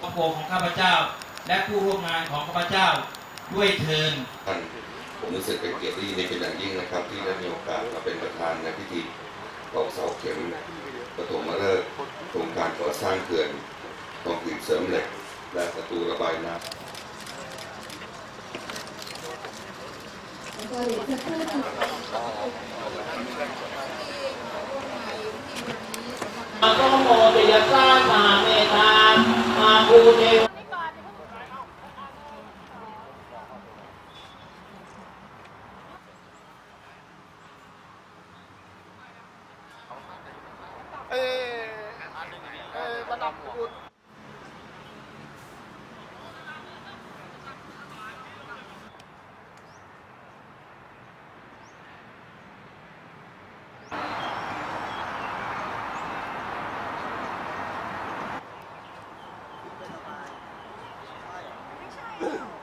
พระพงของข้าพเจ้า และผู้ร่วมงานของข้าพเจ้าด้วยเทินผมรู้สึกเป็นเกียรติในเป็นอย่างยิ่งนะครับ ที่ได้มีโอกาสมาเป็นประธานในพิธีตอกเสาเข็มปฐมฤกษ์โครงการก่อสร้างเขื่อนกองกีนเสริมเหล็ก และประตูระบายน้ำ我得去看看。 กโมติยสานมหาเมธามาภูเทวเออเออระดับบุต Boom!